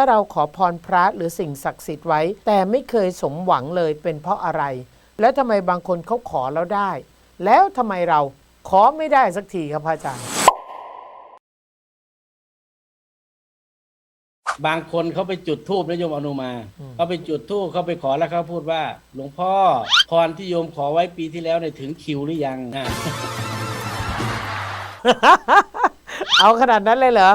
ถ้าเราขอพรพระหรือสิ่งศักดิ์สิทธิ์ไว้ แต่ไม่เคยสมหวังเลยเป็นเพราะอะไร แล้วทำไมบางคนเขาขอแล้วได้ แล้วทำไมเราขอไม่ได้สักทีครับพระอาจารย์ บางคนเขาไปจุดทูบนะโยมอนุมาอืม เขาไปจุดทูบเขาไปขอแล้วเขาพูดว่า หลวงพ่อพรที่โยมขอไว้ปีที่แล้วเนี่ยถึงคิวหรือยังอะ เอาขนาดนั้นเลยเหรอ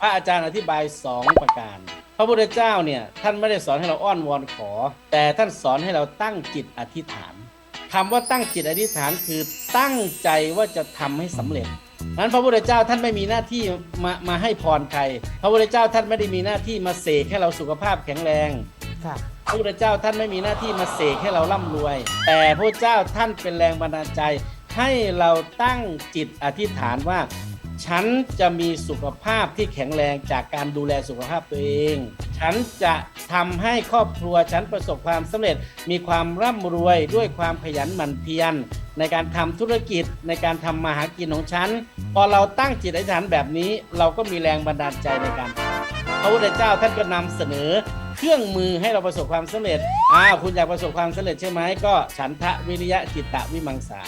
พระอาจารย์อธิบายสองประการ พระพุทธเจ้าเนี่ยท่านไม่ได้สอนให้เราอ้อนวอนขอ แต่ท่านสอนให้เราตั้งจิตอธิษฐานคำว่าตั้งจิตอธิษฐานคือตั้งใจว่าจะทำให้สำเร็จนั้นพระพุทธเจ้าท่านไม่มีหน้าที่มามาให้พรใคร พระพุทธเจ้าท่านไม่ได้มีหน้าที่มาเสกให้เราสุขภาพแข็งแรงพระพุทธเจ้าท่านไม่มีหน้าที่มาเสกให้เราร่ำรวย แต่พระเจ้าท่านเป็นแรงบันดาลใจ ให้เราตั้งจิตอธิษฐานว่า ฉันจะมีสุขภาพที่แข็งแรงจากการดูแลสุขภาพตัวเอง ฉันจะทำให้ครอบครัวฉันประสบความสำเร็จ มีความร่ำรวยด้วยความขยันหมั่นเพียรในการทำธุรกิจในการทำมาหากินของฉัน พอเราตั้งจิตอธิษฐานแบบนี้ เราก็มีแรงบันดาลใจในการพระพุทธเจ้าท่านก็นำเสนอเครื่องมือให้เราประสบความสำเร็จ อ้าวคุณอยากประสบความสำเร็จใช่ไหมก็ฉันทะวิริยะจิตตะวิมังสา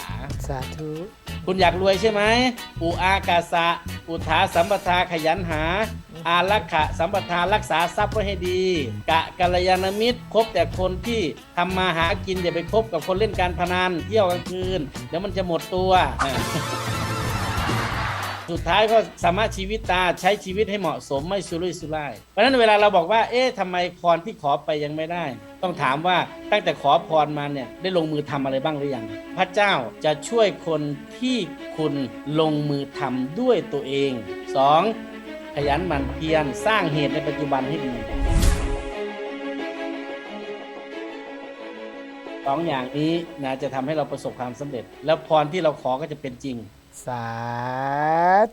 สาธุ คุณอยากรวยใช่ไหมอุอากาสะ อุทาสัมปทาขยันหา อารักขะสัมปทารักษาทรัพย์ไว้ให้ดี กะกัลยาณมิตรคบแต่คนที่ทำมาหากินอย่าไปคบกับคนเล่นการพนันเที่ยวกลางคืน เดี๋ยวมันจะหมดตัวอะ สุดท้ายก็สามารถชีวิตตาใช้ชีวิตให้เหมาะสมไม่สุรุ่ยสุร่าย เพราะฉะนั้นเวลาเราบอกว่า เอ๊ะทำไมพรที่ขอไปยังไม่ได้ ต้องถามว่าตั้งแต่ขอพรมาเนี่ยได้ลงมือทำอะไรบ้างหรือยัง พระเจ้าจะช่วยคนที่คุณลงมือทำด้วยตัวเอง 2. ขยันหมั่นเพียรสร้างเหตุในปัจจุบันให้ดีสองอย่างนี้นะจะทำให้เราประสบความสำเร็จ แล้วพรที่เราขอก็จะเป็นจริง สา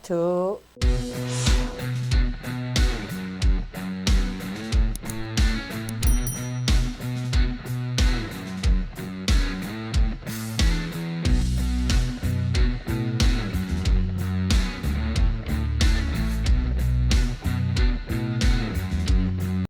ธุ